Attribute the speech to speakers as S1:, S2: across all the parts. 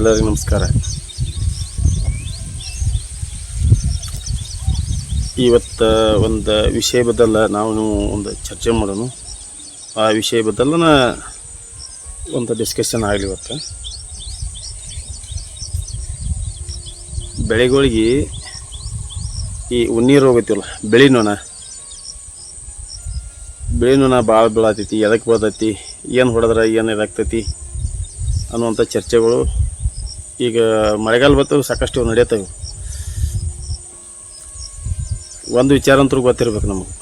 S1: ಎಲ್ಲರಿಗೂ ನಮಸ್ಕಾರ. ಇವತ್ತು ಒಂದು ವಿಷಯ ಬದಲ ನಾವು ಒಂದು ಚರ್ಚೆ ಮಾಡೋಣ. ಆ ವಿಷಯ ಬದಲನ ಒಂದು ಡಿಸ್ಕಷನ್ ಆಗಲಿ ಇವತ್ತು. ಬೆಳೆಗಳಿಗೆ ಈ ಉಣ್ಣಿ ರೋಗ ಐತಿವಲ್ಲ ಬೆಳೆ ನೊಣ ಬೆಳೆ ನೊಣ ಭಾಳ ಬೀಳತೈತಿ ಎದಕ್ಕೆ ಬರ್ತೈತಿ ಏನು ಹೊಡೆದ್ರೆ, ಏನು ಇದಾಗ್ತೈತಿ ಅನ್ನುವಂಥ ಚರ್ಚೆಗಳು ಈಗ ಮಳೆಗಾಲ ಬತ್ತು ಸಾಕಷ್ಟು ನಡೆಯುತ್ತವೆ ಒಂದು ವಿಚಾರ ಅಂತೂ ಗೊತ್ತಿರ್ಬೇಕು ನಮಗೆ.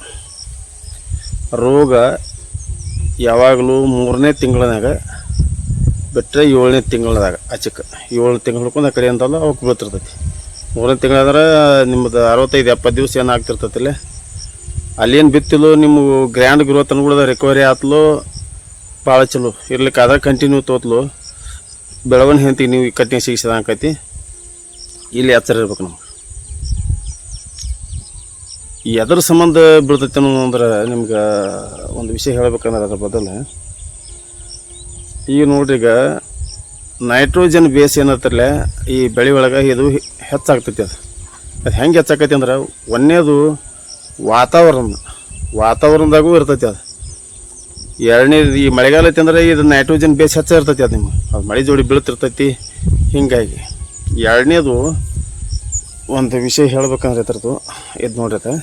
S1: ರೋಗ ಯಾವಾಗಲೂ ಮೂರನೇ ತಿಂಗಳನಾಗ ಬಿಟ್ಟರೆ ಏಳನೇ ತಿಂಗಳದಾಗ ಆಚಕ್ಕೆ ಏಳು ತಿಂಗಳು ಆ ಕಡೆ ಅಂತಲ್ಲ ಅವಕ್ಕೆ ಬೀಳ್ತಿರ್ತೈತಿ ಮೂರನೇ ತಿಂಗಳಾದ್ರೆ ನಿಮ್ಮದು ಅರವತ್ತೈದು, ಎಪ್ಪತ್ತು ದಿವಸ ಏನು ಆಗ್ತಿರ್ತೈತಿಲ್ಲ ಅಲ್ಲೇನು ಬಿತ್ತಿಲ್ಲೋ ನಿಮ್ಮ ಗ್ರ್ಯಾಂಡ್ ಗ್ರೋತ್ ಅನ್ಕೂಡ ರಿಕವರಿ ಆತ್ಲೋ, ಭಾಳ ಚಲೋ. ಇರ್ಲಿಕ್ಕೆ ಅದ ಕಂಟಿನ್ಯೂ ತೋತ್ಲು. ಬೆಳವಣಿಗೆ ಹೆಂತಿಗೆ ನೀವು ಕಟ್ಟಿಗೆ ಸಿಗಿಸಿದ ಆಕೈತಿ ಇಲ್ಲಿ ಎಚ್ಚರ ಇರ್ಬೇಕು ನಮ್ಗೆ. ಎದ್ರ ಸಂಬಂಧ ಬೀಳ್ತೈತೆ ಅನ್ನೋದಂದ್ರೆ ನಿಮ್ಗೆ ಒಂದು ವಿಷಯ ಹೇಳ್ಬೇಕಂದ್ರೆ ಅದ್ರ ಬದಲು, ಈಗ ನೋಡ್ರಿ ಈಗ ನೈಟ್ರೋಜನ್ ಬೇಸ್ ಏನಿರ್ತಾರಲ್ಲ ಈ ಬೆಳೆ ಒಳಗೆ ಇದು ಹೆಚ್ಚಾಗ್ತೈತಿ ಅದು. ಅದು ಹೆಂಗೆ ಹೆಚ್ಚಾಕೈತಿ ಅಂದ್ರೆ ಒಂದೇದು ವಾತಾವರಣ, ವಾತಾವರಣದಾಗೂ ಇರ್ತೈತಿ ಅದು. ಎರಡನೇದು ಈ ಮಳೆಗಾಲ ಐತಿ ಅಂದ್ರೆ ಇದು ನೈಟ್ರೋಜನ್ ಬೇಸ್ ಹೆಚ್ಚ ಇರ್ತೈತಿ ಅದು ನಿಮ್ಗೆ. ಅದು ಮಳೆ ಜೋಡಿ ಬೀಳ್ತಿರ್ತೈತಿ. ಹಿಂಗಾಗಿ ಎರಡನೇದು ಒಂದು ವಿಷಯ ಹೇಳ್ಬೇಕಂದ್ರೆ ಇದ್ರದ್ದು, ಇದು ನೋಡ್ರಿ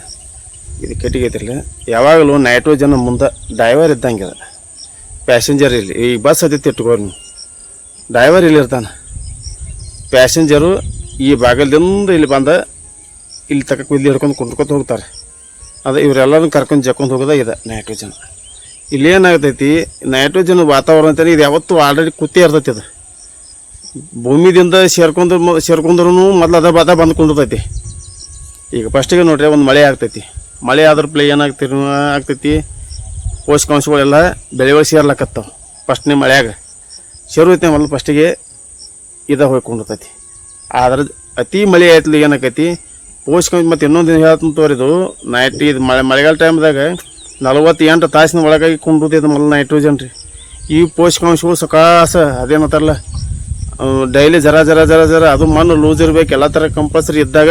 S1: ಇದು ಕಟ್ಟಿಗೆ ಐತಿರಲಿ ಯಾವಾಗಲೂ ನೈಟ್ರೋಜನ್ ಮುಂದೆ ಡ್ರೈವರ್ ಇದ್ದಂಗೆ ಪ್ಯಾಸೆಂಜರ್ ಇಲ್ಲಿ. ಈ ಬಸ್ ಹತ್ತೈತಿ ಇಟ್ಕೋರಿ ನೀವು. ಡ್ರೈವರ್ ಇಲ್ಲಿ ಇರ್ತಾನೆ. ಪ್ಯಾಸೆಂಜರು ಈ ಬಾಗಲ್ದಿಂದ ಇಲ್ಲಿ ಬಂದ ಇಲ್ಲಿ ತಕ್ಕ ಇಲ್ಲಿ ಹಿಡ್ಕೊಂಡು ಕುಂಡ್ಕೊತ ಹೋಗ್ತಾರೆ. ಅದು ಇವರೆಲ್ಲರೂ ಕರ್ಕೊಂಡು ಜಕ್ಕೊಂಡು ಹೋಗೋದ ಇದೆ ನೈಟ್ರೋಜನ್ ಇಲ್ಲಿ ಏನಾಗ್ತೈತಿ ನೈಟ್ರೋಜನ್ ವಾತಾವರಣ ಅಂತೇಳಿ ಇದು ಯಾವತ್ತೂ ಆಲ್ರೆಡಿ ಕುತ್ತಿ ಇರ್ತೈತಿ ಅದು. ಭೂಮಿದಿಂದ ಸೇರ್ಕೊಂಡು ಸೇರ್ಕೊಂಡ್ರು ಮೊದಲು ಅದ ಬಾದ ಬಂದ್ಕೊಂಡಿರ್ತೈತಿ ಈಗ ಫಸ್ಟಿಗೆ ನೋಡ್ರಿ ಒಂದು ಮಳೆ ಆಗ್ತೈತಿ. ಮಳೆ ಆದ್ರ ಪ್ಲೇ ಏನಾಗ್ತಿರ್ ಆಗ್ತೈತಿ, ಪೋಷಕಾಂಶಗಳೆಲ್ಲ ಬೆಳೆಗಳು ಸೇರ್ಲಕತ್ತಾವ ಫಸ್ಟ್ನೇ ಮಳೆಯಾಗ. ಸೇರುತ್ತೈತಿ ಮೊದಲು ಫಸ್ಟಿಗೆ ಇದ ಹೋಗ್ಕೊಂಡಿರ್ತೈತಿ. ಆದ್ರೆ ಅತಿ ಮಳೆ ಆಯ್ತಲಿ ಏನಾಕೈತಿ, ಪೋಷಕಾಂಶ ಮತ್ತು ಇನ್ನೊಂದು ಹೇಳ್ತೀನಿ ತೋರಿದು ನೈಟ್ ಇದು ಮಳೆ, ಮಳೆಗಾಲ ಟೈಮ್ದಾಗ ನಲವತ್ತೆಂಟು ತಾಸಿನ ಒಳಗಾಗಿ ಕುಂಡಿರ್ತೈತೆ ಮೊದಲು ನೈಟ್ರೋಜನ್ ರೀ. ಈ ಪೋಷಕಾಂಶಗಳು ಸಕಾಸ ಅದೇನಂತಾರಲ್ಲ ಡೈಲಿ ಜರ ಜರ ಜರ ಜರ ಅದು ಮಣ್ಣು ಲೂಸ್ ಇರಬೇಕು, ಎಲ್ಲ ಥರ ಕಂಪಲ್ಸರಿ ಇದ್ದಾಗ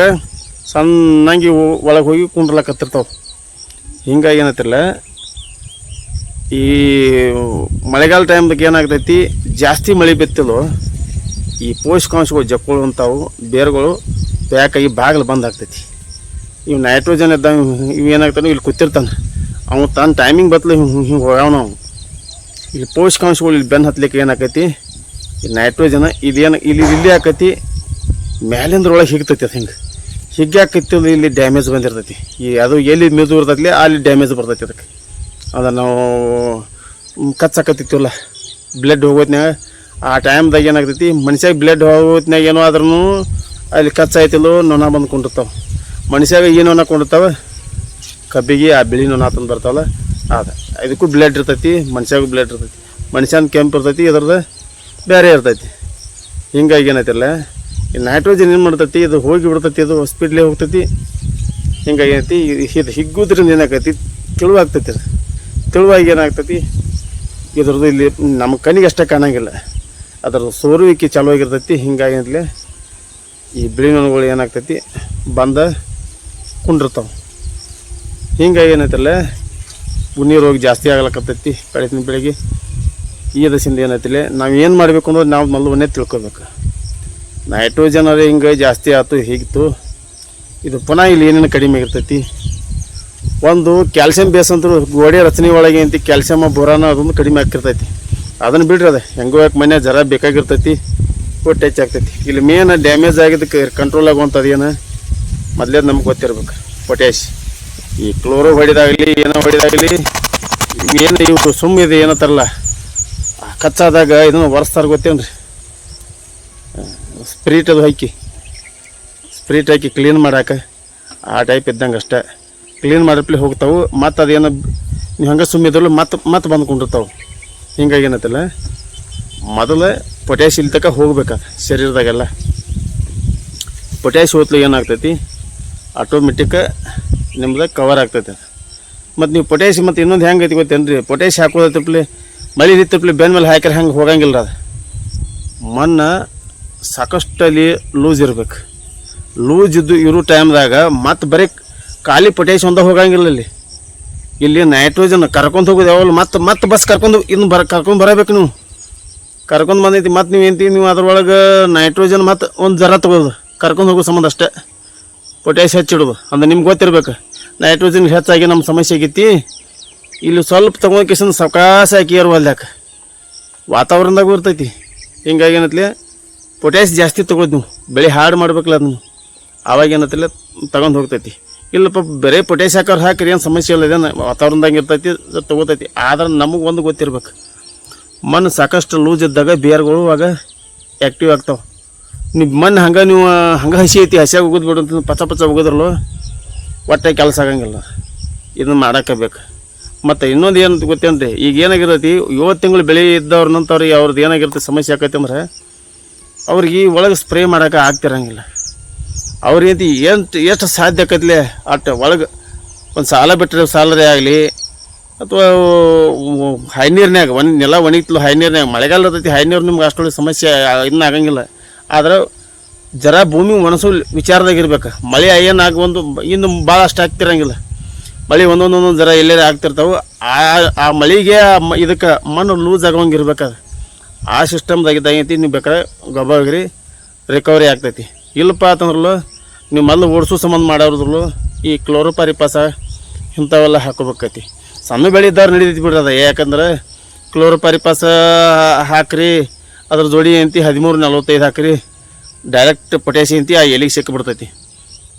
S1: ಸಣ್ಣಂಗಿ ಒಳಗೆ ಹೋಗಿ ಕುಂಡ್ರಲಕತ್ತಿರ್ತಾವೆ. ಹಿಂಗಾಗಿ ಏನತ್ತಿರಲ್ಲ ಈ ಮಳೆಗಾಲ ಟೈಮ್ದಾಗ ಏನಾಗ್ತೈತಿ, ಜಾಸ್ತಿ ಮಳೆ ಬಿತ್ತಿಲ್ಲೋ ಈ ಪೋಷಕಾಂಶಗಳು ಜಕ್ಕೊಳ್ಳುವಂಥವು ಬೇರುಗಳು ಪ್ಯಾಕಾಗಿ ಬಾಗಿಲು ಬಂದಾಗ್ತೈತಿ ಇವು ನೈಟ್ರೋಜನ್ ಇದ್ದಾಗ ಇವು ಏನಾಗ್ತಾನೆ ಇಲ್ಲಿ ಕೂತಿರ್ತಾನೆ. ಅವ್ನು ತನ್ನ ಟೈಮಿಂಗ್ ಬತ್ಲು ಹಿಂಗೆ ಹೋಗ್ಯಾವ ನಾವು ಇಲ್ಲಿ ಪೋಷಕಾಂಶಗಳು ಇಲ್ಲಿ ಬೆನ್ನು ಹತ್ಲಿಕ್ಕೆ ಏನಾಕೈತಿ? ಈ ನೈಟ್ರೋಜನ್ ಇದೇನು ಇಲ್ಲಿ ಇಲ್ಲಿ ಆಕೈತಿ. ಮ್ಯಾಲಿಂದ್ರೊಳಗೆ ಹಿಗ್ತೈತಿ ಅದು ಹಿಂಗೆ. ಹಿಗ್ಗೆ ಆಕೈತಿ ಇಲ್ಲಿ ಡ್ಯಾಮೇಜ್ ಬಂದಿರ್ತೈತಿ. ಈ ಅದು ಎಲ್ಲಿ ಮೆದು ಇರ್ತೈತಿ ಅಲ್ಲಿ ಡ್ಯಾಮೇಜ್ ಬರ್ತೈತಿ ಅದಕ್ಕೆ. ಅದ ನಾವು ಕಚ್ಚಾಕತ್ತಿತ್ತಿವಲ್ಲ ಬ್ಲಡ್ ಹೋಗೋತ್ನಾಗ ಆ ಟೈಮ್ದಾಗ ಏನಾಗ್ತೈತಿ? ಮನುಷ್ಯಾಗ ಬ್ಲಡ್ ಹೋಗೋತ್ನಾಗ ಏನೋ ಆದ್ರೂ ಅಲ್ಲಿ ಕಚ್ಚಾಯ್ತಿಲ್ಲೋ, ನೊಣ ಬಂದು ಕೊಂಡಿರ್ತಾವೆ ಮನುಷ್ಯಾಗ ಏನು ಕೊಂಡಿರ್ತಾವೆ? ಕಬ್ಬಿಗೆ ಆ ಬಿಳಿ ನೊಣ ತಂದು ಬರ್ತಾವಲ್ಲ, ಅದ. ಇದಕ್ಕೂ ಬ್ಲಡ್ ಇರ್ತೈತಿ, ಮನುಷ್ಯಾಗೂ ಬ್ಲಡ್ ಇರ್ತೈತಿ. ಮನುಷ್ಯನ ಕೆಂಪು ಇರ್ತೈತಿ ಇದ್ರದ್ದು ಬೇರೆ ಇರ್ತೈತಿ. ಹಿಂಗಾಗಿ ಏನೈತಿಲ್ಲ ಈ ನೈಟ್ರೋಜನ್ ಏನು ಮಾಡ್ತೈತಿ, ಇದು ಹೋಗಿ ಬಿಡ್ತೈತಿ, ಇದು ಹೊಸ್ಪಿಟ್ಲಿಗೆ ಹೋಗ್ತೈತಿ. ಹಿಂಗಾಗಿ ಏನೈತಿ, ಇದು ಹಿಗ್ಗುದ್ರಿಂದ ಏನಾಗ್ತೈತಿ ತಿಳುವಾಗ್ತೈತಿ ಅದು. ತಿಳುವಾಗಿ ಏನಾಗ್ತೈತಿ, ಇದ್ರದ್ದು ಇಲ್ಲಿ ನಮ್ಮ ಕಣ್ಣಿಗೆ ಅಷ್ಟೇ ಕಾಣಂಗಿಲ್ಲ. ಅದ್ರದ್ದು ಸೋರುವಿಕೆ ಚಾಲು ಆಗಿರ್ತೈತಿ, ಹಿಂಗಾಗಿ ಈ ಬಿಳಿ ನೊಣಗಳು ಏನಾಗ್ತೈತಿ, ಬಂದ ಕುಂಡಿರ್ತಾವೆ. ಹಿಂಗಾಗಿ ಏನೈತಲ್ಲ ಉನ್ನಿ ರೋಗ ಜಾಸ್ತಿ ಆಗ್ಲಕ್ಕತ್ತೈತಿ ಬೆಳಿತಿನ ಬೆಳಿಗ್ಗೆ. ಈ ದಶಿಂದ ಏನೈತಿಲ್ಲ, ನಾವು ಏನು ಮಾಡಬೇಕು ಅಂದ್ರೆ ನಾವು ಮೊದಲವನ್ನೇ ತಿಳ್ಕೊಬೇಕು. ನೈಟ್ರೋಜನ್ ಅದೇ ಹಿಂಗೆ ಜಾಸ್ತಿ ಆಯ್ತು ಹೀಗಿತ್ತು. ಇದು ಪುನಃ ಇಲ್ಲಿ ಏನೇನು ಕಡಿಮೆ ಇರ್ತೈತಿ ಒಂದು ಕ್ಯಾಲ್ಸಿಯಂ ಬೇಸ್ ಅಂತ ಗೋಡೆ ರಚನೆ ಒಳಗೆ ಅಂತ ಕ್ಯಾಲ್ಸಿಯಮ್ ಬೋರಾನ ಅದೊಂದು ಕಡಿಮೆ ಆಗ್ತಿರ್ತೈತಿ. ಅದನ್ನು ಬಿಡ್ರಿ ಅದು, ಹೆಂಗೋ ಯಾಕೆ ಮನೆ ಜರ ಬೇಕಾಗಿರ್ತೈತಿ ಒಟ್ಟು ಹೆಚ್ಚಾಗ್ತೈತಿ ಇಲ್ಲಿ ಮೇನ್ ಡ್ಯಾಮೇಜ್ ಆಗಿದ್ದಕ್ಕೆ ಕಂಟ್ರೋಲ್ ಆಗುವಂಥದ್ದು ಏನು ಮೊದಲೇ ನಮ್ಗೆ ಗೊತ್ತಿರ್ಬೇಕು ಪೊಟ್ಯಾಶ್ ಈ ಕ್ಲೋರೋ ಹೊಡೆದಾಗಲಿ, ಏನೋ ಹೊಡೆದಾಗಲಿ, ಏನು ಇವು ಸುಮ್ಮ ಇದೆ ಏನತ್ತಾರಲ್ಲ ಆ ಕಚ್ಚಾದಾಗ ಇದನ್ನು ಒರೆಸ್ತಾರೆ ಗೊತ್ತೇನ್ರಿ? ಸ್ಪ್ರೀಟ್ ಅದು ಹಾಕಿ. ಸ್ಪ್ರೀಟ್ ಹಾಕಿ ಕ್ಲೀನ್ ಮಾಡಾಕ. ಆ ಟೈಪ್ ಇದ್ದಂಗೆ ಅಷ್ಟೇ. ಕ್ಲೀನ್ ಮಾಡಿಪ್ಲೆ ಹೋಗ್ತಾವೆ. ಮತ್ತು ಅದೇನು ನೀವು ಹಂಗೆ ಸುಮ್ಮಿದ್ರಲ್ಲ ಮತ್ತೆ ಮತ್ತೆ ಬಂದ್ಕೊಂಡಿರ್ತಾವೆ ಹಿಂಗಾಗಿ ಏನತ್ತಲ್ಲ, ಮೊದಲು ಪೊಟ್ಯಾಶ್ ಇಲ್ಲಿ ತನಕ ಹೋಗ್ಬೇಕದು ಶರೀರದಾಗೆಲ್ಲ. ಪೊಟ್ಯಾಶ್ ಹೋತ್ಲು ಏನಾಗ್ತೈತಿ? ಆಟೋಮೆಟಿಕ್ ನಿಮ್ದು ಕವರ್ ಆಗ್ತೈತೆ. ಮತ್ತು ನೀವು ಪೊಟ್ಯಾಸಿ ಮತ್ತು ಇನ್ನೊಂದು ಹೆಂಗೆ ಐತಿ ಗೊತ್ತೇನು ರೀ ಹಾಕೋದ್ ತಪ್ಪಲಿ ಮಳೆ ನಿತ್ತಪ್ಲೆ ಬೆನ್ ಮೇಲೆ ಹಾಕಿದ್ರೆ ಹಂಗೆ ಹೋಗಂಗಿಲ್ಲ ಅದು. ಮಣ್ಣು ಸಾಕಷ್ಟು ಅಲ್ಲಿ ಲೂಸ್ ಇರ್ಬೇಕು. ಲೂಸ್ ಇದ್ದು ಇರೋ ಟೈಮ್ದಾಗ ಮತ್ತೆ ಬರೀ ಖಾಲಿ ಪೊಟ್ಯಾಸಿ ಒಂದ ಹೋಗಂಗಿಲ್ಲ ಇಲ್ಲಿ ಇಲ್ಲಿ ನೈಟ್ರೋಜನ್ ಕರ್ಕೊಂಡು ಹೋಗೋದು ಯಾವಾಗ ಮತ್ತೆ ಮತ್ತೆ ಬಸ್ ಕರ್ಕೊಂಡು ಇನ್ನು ಬರ ಕರ್ಕೊಂಡು ಬರಬೇಕು ನೀವು. ಕರ್ಕೊಂಡು ಬಂದೈತಿ ಮತ್ತು ನೀವು ಏನಂತೀವಿ ನೀವು ಅದ್ರೊಳಗೆ ನೈಟ್ರೋಜನ್ ಮತ್ತು ಒಂದು ಜರ ತಗೋದು. ಕರ್ಕೊಂಡು ಹೋಗೋ ಸಂಬಂಧ ಅಷ್ಟೇ. ಪೊಟ್ಯಾಶ್ ಹೆಚ್ಚಿಡೋದು. ಅಂದ್ರೆ ನಿಮ್ಗೆ ಗೊತ್ತಿರ್ಬೇಕು. ನೈಟ್ರೋಜನ್ ಹೆಚ್ಚಾಗಿ ನಮ್ಮ ಸಮಸ್ಯೆ ಆಗೈತಿ. ಇಲ್ಲಿ ಸ್ವಲ್ಪ ತೊಗೊಂಡ್ಕಿಸನ್ ಸಾವಕಾಶ ಹಾಕಿ ಏರ್ವಲ್ದಾಕ ವಾತಾವರಣದಾಗೂ ಇರ್ತೈತಿ. ಹಿಂಗಾಗಿ ಏನತ್ಲೆ ಪೊಟ್ಯಾಶ್ ಜಾಸ್ತಿ ತಗೊಳ್ದು ನೀವು. ಬೆಳೆ ಹಾಡು ಮಾಡ್ಬೇಕಲ್ಲ ಅದನ್ನು. ಅವಾಗ ಏನತ್ತಲ್ಲ ತಗೊಂಡು ಹೋಗ್ತೈತಿ. ಇಲ್ಲಪ್ಪ ಬರೀ ಪೊಟ್ಯಾಶ್ ಹಾಕೋರು ಹಾಕಿರಿ, ಏನು ಸಮಸ್ಯೆ ಇಲ್ಲ, ಇದೇನು ವಾತಾವರಣದಾಗ ಇರ್ತೈತಿ ತಗೋತೈತಿ. ಆದ್ರೆ ನಮಗೆ ಒಂದು ಗೊತ್ತಿರ್ಬೇಕು. ಮಣ್ಣು ಸಾಕಷ್ಟು ಲೂಸ್ ಇದ್ದಾಗ, ಬೇರ್ಗಳು ಆಗ ಆ್ಯಕ್ಟಿವ್ ಆಗ್ತಾವೆ. ನೀವು ಮಣ್ಣು ಹಂಗೆ ನೀವು, ಹಂಗೆ ಹಸಿ ಐತಿ ಹಸಿಯಾಗಿ ಹೋಗೋದು ಬಿಡು ಅಂತ ಪಚ ಪಚ ಹೋಗೋದ್ರಲ್ಲೋ? ಒಟ್ಟೆ ಕೆಲಸ ಆಗಂಗಿಲ್ಲ. ಇದನ್ನು ಮಾಡಾಕಬೇಕು. ಬೇಕು ಮತ್ತು ಇನ್ನೊಂದು ಏನು ಗೊತ್ತೇನ್ರಿ? ಈಗ ಏನಾಗಿರ್ತೈತಿ ಏಳು ತಿಂಗಳು ಬೆಳೆ ಇದ್ದವ್ರ ನಂತವ್ರಿಗೆ ಅವ್ರದ್ದು ಏನಾಗಿರುತ್ತೆ ಸಮಸ್ಯೆ ಆಕೈತಿ ಅಂದ್ರೆ, ಅವ್ರಿಗೆ ಒಳಗೆ ಸ್ಪ್ರೇ ಮಾಡೋಕೆ ಆಗ್ತಿರಂಗಿಲ್ಲ. ಅವ್ರಿಗೆ ಏನು ಎಷ್ಟು ಸಾಧ್ಯ ಆಕೈತ್ಲೆ? ಅಟ್ ಒಳಗೆ ಒಂದು ಸಾಲ ಬಿಟ್ಟರೆ ಸಾಲರೇ ಆಗಲಿ, ಅಥವಾ ಹೈ ನೀರ್ನ್ಯಾಗ ಒಂದು ನೆಲ ಒಣಗಿತ್ಲು ಹೈ ನೀರಿನಾಗ ಮಳೆಗಾಲ ಇರ್ತೈತಿ ಹೈ ನೀರು ನಿಮ್ಗೆ ಅಷ್ಟೊಳ್ಳೆ ಸಮಸ್ಯೆ ಇನ್ನೂ ಆಗಂಗಿಲ್ಲ. ಆದ್ರೆ ಜರ ಭೂಮಿ ಒಣಸು ವಿಚಾರದಾಗಿರ್ಬೇಕು. ಮಳೆ ಏನಾಗ ಒಂದು ಇನ್ನು ಭಾಳ ಅಷ್ಟು ಆಗ್ತಿರಂಗಿಲ್ಲ. ಮಳೆ ಒಂದೊಂದು ಒಂದೊಂದು ಜರ ಎಲ್ಲೆಲ್ಲ ಆಗ್ತಿರ್ತಾವೆ. ಆ ಆ ಮಳೆಗೆ ಇದಕ್ಕೆ ಮಣ್ಣು ಲೂಸ್ ಆಗೋಂಗೆ ಅದು ಆ ಸಿಸ್ಟಮ್ದಾಗಿದ್ದಾಗೈತಿ ನೀವು ಬೇಕಾದ್ರೆ ಗೊಬ್ಬರಿ ರಿಕವರಿ ಆಗ್ತೈತಿ. ಇಲ್ಲಪ್ಪ ಅಂತಂದ್ರಲ್ಲೂ ನೀವು ಮೊದಲು ಓಡಿಸೋ ಸಂಬಂಧ ಮಾಡೋದ್ರಲ್ಲೂ ಈ ಕ್ಲೋರೋಪಾರಿಪಾಸ ಇಂಥವೆಲ್ಲ ಹಾಕೋಬೇಕೈತಿ. ಸಣ್ಣ ಬೆಳೆ ಇದ್ದವ್ರು ನಡೀತೈತಿ ಬಿಡ್ರಿ ಅದು. ಯಾಕಂದ್ರೆ ಕ್ಲೋರೋಪಾರಿಪಾಸ ಹಾಕ್ರಿ ಅದ್ರ ಜೋಡಿ ಅಂತಿ ಹದಿಮೂರು ನಲ್ವತ್ತೈದು ಹಾಕ್ರಿ. ಡೈರೆಕ್ಟ್ ಪೊಟ್ಯಾಸಿ ಅಂತಿ ಆ ಎಲೆಗೆ ಸಿಕ್ಕಿಬಿಡ್ತೈತಿ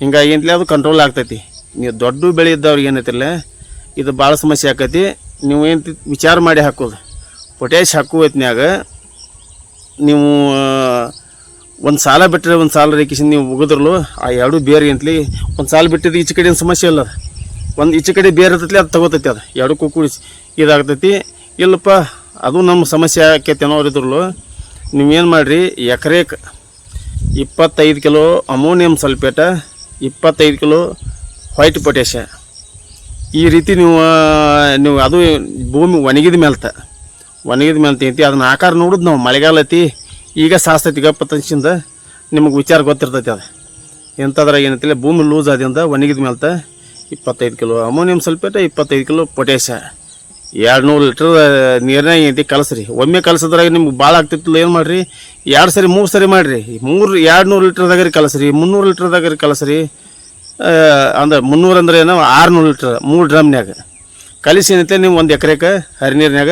S1: ಹಿಂಗಾಗಿ ಅಂತಲೇ ಅದು ಕಂಟ್ರೋಲ್ ಆಗ್ತೈತಿ. ನೀವು ದೊಡ್ಡ ಬೆಳೆ ಇದ್ದವ್ರಿಗೆ ಏನೈತಿಲ್ಲ ಇದು ಭಾಳ ಸಮಸ್ಯೆ ಆಕೈತಿ. ನೀವು ಏನು ವಿಚಾರ ಮಾಡಿ ಹಾಕೋದು. ಪೊಟ್ಯಾಶ್ ಹಾಕುವ ನೀವು ಒಂದು ಸಾಲ ಬಿಟ್ಟರೆ ಒಂದು ಸಾಲ ರೇಖಿಸಿ ನೀವು ಮುಗಿದ್ರಲು ಆ ಎರಡು ಬೇರೆ ಅಂತಲಿ ಒಂದು ಸಾಲ ಬಿಟ್ಟಿದ್ದು ಈಚೆ ಕಡೆ ಸಮಸ್ಯೆ ಇಲ್ಲ ಅದು. ಒಂದು ಈಚೆ ಕಡೆ ಬೇರೆ ಇರ್ತೈತಿ ಅದು ತಗೋತೈತಿ ಅದು. ಎರಡು ಕೂಡಿಸಿ ಇದಾಗ್ತೈತಿ. ಇಲ್ಲಪ್ಪ, ಅದು ನಮ್ಮ ಸಮಸ್ಯೆ ಆಕೈತಿ ಅನ್ನೋರು ಇದ್ರಲು ನೀವೇನು ಮಾಡಿರಿ? ಎಕರೆಕ್ ಇಪ್ಪತ್ತೈದು ಕಿಲೋ ಅಮೋನಿಯಂ ಸಲ್ಫೇಟ, ಇಪ್ಪತ್ತೈದು ಕಿಲೋ ವೈಟ್ ಪೊಟ್ಯಾಶ. ಈ ರೀತಿ ನೀವು ನೀವು ಅದು ಭೂಮಿ ಒಣಗಿದ ಮೇಲ್ತ. ಒಣಗಿದ ಮೇಲೆ ತಿಂತಿ ಅದನ್ನ ಆಕಾರ ನೋಡುದು ನಾವು ಮಳೆಗಾಲ ಐತಿ. ಈಗ ಸಾಸ್ತೈತಿ ಗಪ್ಪ ತನ್ಸಿಂದ ನಿಮಗೆ ವಿಚಾರ ಗೊತ್ತಿರ್ತೈತಿ ಅದು. ಎಂಥದ್ರಾಗ ಏನೈತಿಲ್ಲ ಭೂಮಿ ಲೂಸ್ ಆದಿಂದ ಒಣಗಿದ ಮೇಲ್ತ ಇಪ್ಪತ್ತೈದು ಕಿಲೋ ಅಮೋನಿಯಂ ಸಲ್ಫೇಟ, ಇಪ್ಪತ್ತೈದು ಕಿಲೋ ಪೊಟ್ಯಾಶ. ಎರಡು ನೂರು ಲೀಟ್ರ್ ನೀರನ್ನ ಐತಿ ಕಲಸ್ರಿ. ಒಮ್ಮೆ ಕಲಸದ್ರಾಗ ನಿಮ್ಗೆ ಭಾಳ ಆಗ್ತಿತ್ತು ಏನು ಮಾಡಿರಿ? ಎರಡು ಸರಿ, ಮೂರು ಸರಿ ಮಾಡಿರಿ. ಮೂರು ಎರಡು ನೂರು ಲೀಟ್ರ್ದಾಗ ರೀ ಕಲಸ್ರಿ, ಮುನ್ನೂರು ಲೀಟ್ರ್ದಾಗ ರೀ ಕಲಸ್ರಿ. ಅಂದ್ರೆ ಮುನ್ನೂರು ಅಂದ್ರೆ ಏನೋ? ಆರುನೂರು ಲೀಟ್ರ್ ಮೂರು ಡ್ರಮ್ನ್ಯಾಗ ಕಲಸಿ ಏನೈತೆ ನೀವು ಒಂದು ಎಕರೆಗೆ ನೀರಿನಾಗ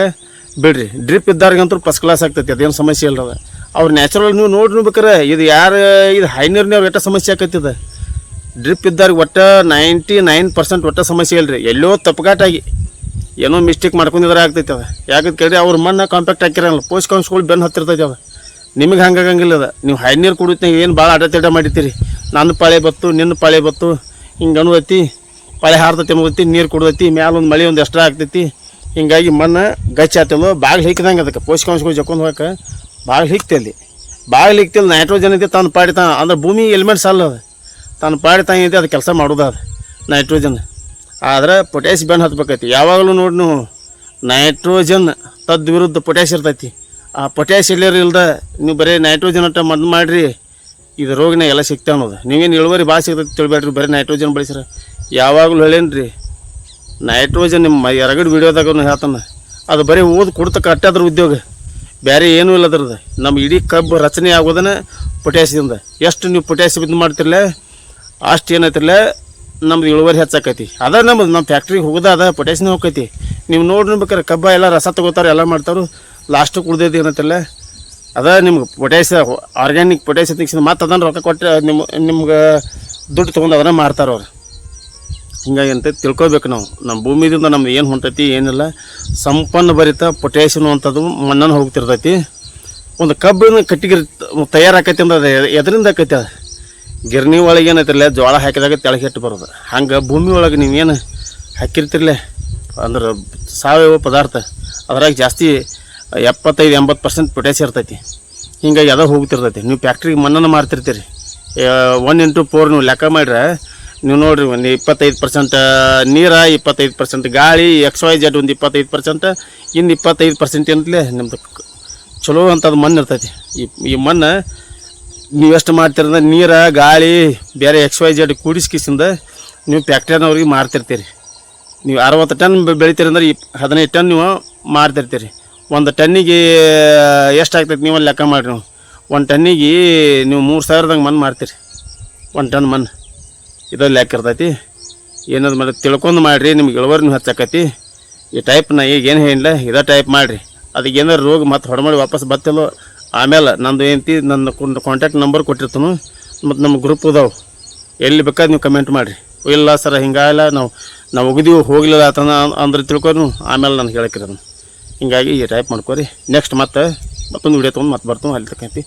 S1: ಬಿಡ್ರಿ. ಡ್ರಿಪ್ ಇದ್ದಾರಂತೂ ಫಸ್ಟ್ ಕ್ಲಾಸ್ ಆಗ್ತೈತಿ, ಅದೇನು ಸಮಸ್ಯೆ ಇಲ್ಲ ಅದು. ಅವ್ರು ನ್ಯಾಚುರಲ್ ನೀವು ನೋಡಿ ಬೇಕಾರೆ, ಇದು ಯಾರು, ಇದು ಹೈ ನೀರಿನವ್ರು ಎಷ್ಟ ಸಮಸ್ಯೆ ಇದು ಡ್ರಿಪ್ ಇದ್ದಾಗ ಒಟ್ಟು ನೈಂಟಿ ನೈನ್ ಪರ್ಸೆಂಟ್ ಒಟ್ಟು ಸಮಸ್ಯೆ ಇಲ್ರಿ. ಎಲ್ಲೋ ತಪ್ಪಗಾಟಾಗಿ ಏನೋ ಮಿಸ್ಟೇಕ್ ಮಾಡ್ಕೊಂಡಿದ್ರೆ ಆಗ್ತೈತೆ ಅದು. ಯಾಕಂತ ಕೇಳಿ ಅವ್ರ ಮಣ್ಣು ಕಾಂಪ್ಯಾಕ್ಟ್ ಹಾಕಿರಲ್ಲ. ಪೋಷಕಾಂಶಗಳು ಬೆನ್ನು ಹತ್ತಿರ್ತೈತಿ ಅದು. ನಿಮಗೆ ಹಂಗಾಗಂಗಿಲ್ಲ ಅದು. ನೀವು ಹೈ ನೀರು ಕುಡಿದ್ನಾಗ ಏನು ಭಾಳ ಅಡತಡ ಮಾಡಿರ್ತೀರಿ ನನ್ನ ಪಾಳೆ ಬತ್ತು, ನಿನ್ನ ಪಾಳೆ ಬತ್ತು. ಹಿಂಗೆ ಅನ್ನೋದೈತಿ ಪಾಳೆ ಹಾರ್ತೈತಿ ಅನ್ನೋದೈತಿ ನೀರು ಕುಡ್ದೈತಿ ಮ್ಯಾಲ ಒಂದು ಮಳೆ ಒಂದು ಎಕ್ಸ್ಟ್ರಾ ಆಗ್ತೈತಿ. ಹಿಂಗಾಗಿ ಮಣ್ಣು ಗಚ್ಚಿ ಆತಲ್ಲ, ಬಾಗಿಲು ಹಿಕ್ಕಿದಂಗೆ ಅದಕ್ಕೆ. ಪೋಷಕಾಂಶಗಳು ಜಕ್ಕೊಂಡು ಹೋಗಕ್ಕೆ ಬಾಗಿಲು ಹಿಕ್ತಿ ಅಲ್ಲಿ. ಬಾಗಿಲು ಹಿಕ್ತಿಲ್ಲ ನೈಟ್ರೋಜನ್ ಇದೆ ತಾನು ಪಾಡಿ ತಾ ಅಂದ್ರೆ ಭೂಮಿ ಎಲಿಮೆಂಟ್ಸ್ ಅಲ್ಲ ಅದು. ತಾನು ಪಾಡಿ ಅದು ಕೆಲಸ ಮಾಡೋದು ಅದು. ನೈಟ್ರೋಜನ್ ಆದ್ರೆ ಪೊಟ್ಯಾಶ್ ಬೆನ್ ಹತ್ಬೇಕೈತಿ. ಯಾವಾಗಲೂ ನೋಡಿ ನೀವು ನೈಟ್ರೋಜನ್ ತದ್ವಿರುದ್ಧ ಪೊಟ್ಯಾಶ್ ಇರ್ತೈತಿ. ಆ ಪೊಟ್ಯಾಶ್ ಇಲ್ಲರ ಇಲ್ದ ನೀವು ಬರೀ ನೈಟ್ರೋಜನ್ ಅಟ್ಟ ಮದ್ದು ಮಾಡಿರಿ, ಇದು ರೋಗನ ಎಲ್ಲ ಸಿಗ್ತಾ ಅನ್ನೋದು. ನೀವೇನು ಇಳುವರಿ ಭಾಳ ಸಿಗ್ತೈತಿ ತಿಳ್ಬೇಡ್ರಿ, ಬರೀ ನೈಟ್ರೋಜನ್ ಬಳಸಿರ. ಯಾವಾಗಲೂ ಹೇಳೇನ್ರಿ ನೈಟ್ರೋಜನ್ ನಿಮ್ಮ ಎರಗಡೆ ವಿಡಿಯೋದಾಗ ಹೇಳ್ತಾನೆ, ಅದು ಬರೀ ಓದು ಕೊಡ್ತ ಅದ್ರ ಉದ್ಯೋಗ. ಬೇರೆ ಏನೂ ಇಲ್ಲ ಅದ್ರದ್ದು. ನಮ್ಮ ಇಡೀ ಕಬ್ಬು ರಚನೆ ಆಗೋದನ್ನ ಪೊಟ್ಯಾಸಿಯಿಂದ ಎಷ್ಟು ನೀವು ಪೊಟ್ಯಾಸಿ ಇದು ಮಾಡ್ತಿರಲ್ಲ ಅಷ್ಟು ಏನೈತಿರಲ್ಲ ನಮ್ದು ಇಳುವರಿ ಹೆಚ್ಚಾಕೈತಿ. ಅದ ನಮ್ದು ನಮ್ಮ ಫ್ಯಾಕ್ಟ್ರಿಗೆ ಹೋಗೋದ ಅದ ಪೊಟ್ಯಾಸಿನ ಹೋಗೈತಿ ನೀವು ನೋಡ್ಬೇಕಾರೆ ಕಬ್ಬ ಎಲ್ಲ ರಸ ತಗೋತಾರೆ, ಎಲ್ಲ ಮಾಡ್ತಾರೆ ಲಾಸ್ಟ್ ಉಳ್ದೈತಿ ಏನತ್ತಲ್ಲ ಅದ ನಿಮ್ಗೆ ಪೊಟ್ಯಾಸ ಆರ್ಗ್ಯಾನಿಕ್ ಪೊಟ್ಯಾಸ್ ತೆಗಿಸಿದ ಮತ್ತು ಅದನ್ನು ರೊಕ್ಕ ಕೊಟ್ಟು ನಿಮ್ಮ ನಿಮ್ಗೆ ದುಡ್ಡು ತೊಗೊಂಡು ಅದನ್ನ ಮಾರ್ತಾರೆ ಅವ್ರು. ಹಿಂಗಾಗಿ ಅಂತ ತಿಳ್ಕೊಬೇಕು ನಾವು. ನಮ್ಮ ಭೂಮಿದಿಂದ ನಮ್ದು ಏನು ಹೊಂಟೈತಿ, ಏನಿಲ್ಲ. ಸಂಪನ್ನ ಭರಿತ ಪೊಟ್ಯಾಸಿಯಂ ಅಂಥದ್ದು ಮಣ್ಣನ್ನು ಹೋಗ್ತಿರ್ತೈತಿ. ಒಂದು ಕಬ್ಬಿನ ಕಟ್ಟಿಗೆ ತಯಾರಾಕೈತಿ ಅಂದ್ರೆ ಅದು ಎದರಿಂದ ಆಕೈತಿ ಅದು. ಗಿರಣಿ ಒಳಗೆ ಏನೈತಿರಲ್ಲ ಜೋಳ ಹಾಕಿದಾಗ ತೆಳಗೆ ಹಿಟ್ಟು ಬರೋದು. ಹಂಗೆ ಭೂಮಿ ಒಳಗೆ ನೀವೇನು ಹಾಕಿರ್ತಿರ್ಲೆ? ಅಂದ್ರೆ ಸಾವಯವ ಪದಾರ್ಥ, ಅದ್ರಾಗ ಜಾಸ್ತಿ ಎಪ್ಪತ್ತೈದು, ಎಂಬತ್ತು ಪರ್ಸೆಂಟ್ ಪೊಟ್ಯಾಸಿ ಇರ್ತೈತಿ. ಹಿಂಗಾಗಿ ಅದ ಹೋಗ್ತಿರ್ತೈತಿ. ನೀವು ಫ್ಯಾಕ್ಟ್ರಿಗೆ ಮಣ್ಣನ್ನು ಮಾರ್ತಿರ್ತೀರಿ. ಒನ್ ಇಂಟು ಫೋರ್ ನೀವು ಲೆಕ್ಕ ಮಾಡ್ರೆ, ನೀವು ನೋಡಿರಿ ಒಂದು ಇಪ್ಪತ್ತೈದು ಪರ್ಸೆಂಟ್ ನೀರ ಇಪ್ಪತ್ತೈದು ಪರ್ಸೆಂಟ್ ಗಾಳಿ ಎಕ್ಸ್ ವೈ ಜೆಡ್ ಒಂದು ಇಪ್ಪತ್ತೈದು ಪರ್ಸೆಂಟ್ ಇನ್ನು ಇಪ್ಪತ್ತೈದು ಪರ್ಸೆಂಟ್ ಅಂತಲೇ ನಿಮ್ದು ಚಲೋ ಅಂಥದ್ದು ಮಣ್ಣು ಇರ್ತೈತಿ. ಈ ಈ ಮಣ್ಣು ನೀವು ಎಷ್ಟು ಮಾಡ್ತಿರಂದ್ರೆ ನೀರು, ಗಾಳಿ, ಬೇರೆ ಎಕ್ಸ್ ವೈ ಜೆಡ್ ಕೂಡಿಸ್ಕಿಸಿಂದ ನೀವು ಫ್ಯಾಕ್ಟ್ರಿನವ್ರಿಗೆ ಮಾರ್ತಿರ್ತೀರಿ. ನೀವು ಅರವತ್ತು ಟನ್ ಬೆಳಿತೀರಂದ್ರೆ ಇಪ್ ಹದಿನೈದು ಟನ್ ನೀವು ಮಾರ್ತಿರ್ತೀರಿ. ಒಂದು ಟನ್ನಿಗೆ ಎಷ್ಟು ಆಗ್ತೈತೆ ನೀವು ಲೆಕ್ಕ ಮಾಡಿರಿ ನೀವು. ಒಂದು ಟನ್ನಿಗೆ ನೀವು ಮೂರು ಸಾವಿರದಂಗೆ ಮಣ್ಣು ಮಾರ್ತೀರಿ. ಒಂದು ಟನ್ ಮಣ್ಣು ಇದು ಲೆಕ್ಕ ಇರ್ತೈತಿ. ಏನದು ಮಾಡಿ ತಿಳ್ಕೊಂಡು ಮಾಡಿರಿ, ನಿಮ್ಗೆ ಇಳುವರಿನೂ ಹೆಚ್ಚಾಕತಿ. ಈ ಟೈಪ್ ನಾ ಈಗ ಏನು ಹೇಳಿಲ್ಲ, ಇದೇ ಟೈಪ್ ಮಾಡಿರಿ. ಅದಕ್ಕೆ ಏನಾರು ರೋಗ ಮತ್ತೆ ಹೊಡೆಮಾಡಿ ವಾಪಸ್ ಬತ್ತಿಲ್ಲೋ ಆಮೇಲೆ ನಂದು ಏನಂತಿ ನನ್ನ ಕಾಂಟ್ಯಾಕ್ಟ್ ನಂಬರ್ ಕೊಟ್ಟಿರ್ತನು. ಮತ್ತು ನಮ್ಮ ಗ್ರೂಪ್ ಇದಾವೆ ಎಲ್ಲಿ ಬೇಕಾದ್ರೆ ನೀವು ಕಮೆಂಟ್ ಮಾಡಿರಿ. ಇಲ್ಲ ಸರ್ ಹಿಂಗಾಗಿಲ್ಲ ನಾವು ನಾವು ಒಗಿದೀವಿ ಹೋಗಲಿಲ್ಲ ಆತನ ಅಂದ್ರೆ ತಿಳ್ಕೊಂಡು ಆಮೇಲೆ ನಾನು ಹೇಳಕ್ಕಿರೋದು ಹಿಂಗಾಗಿ ಈ ಟೈಪ್ ಮಾಡ್ಕೋರಿ. ನೆಕ್ಸ್ಟ್ ಮತ್ತೆ ಮತ್ತೊಂದು ವಿಡಿಯೋ ತೊಗೊಂಡು ಮತ್ತೆ ಬರ್ತೀವಿ ಅಲ್ಲಿ ತಕ್ಕಂತಿ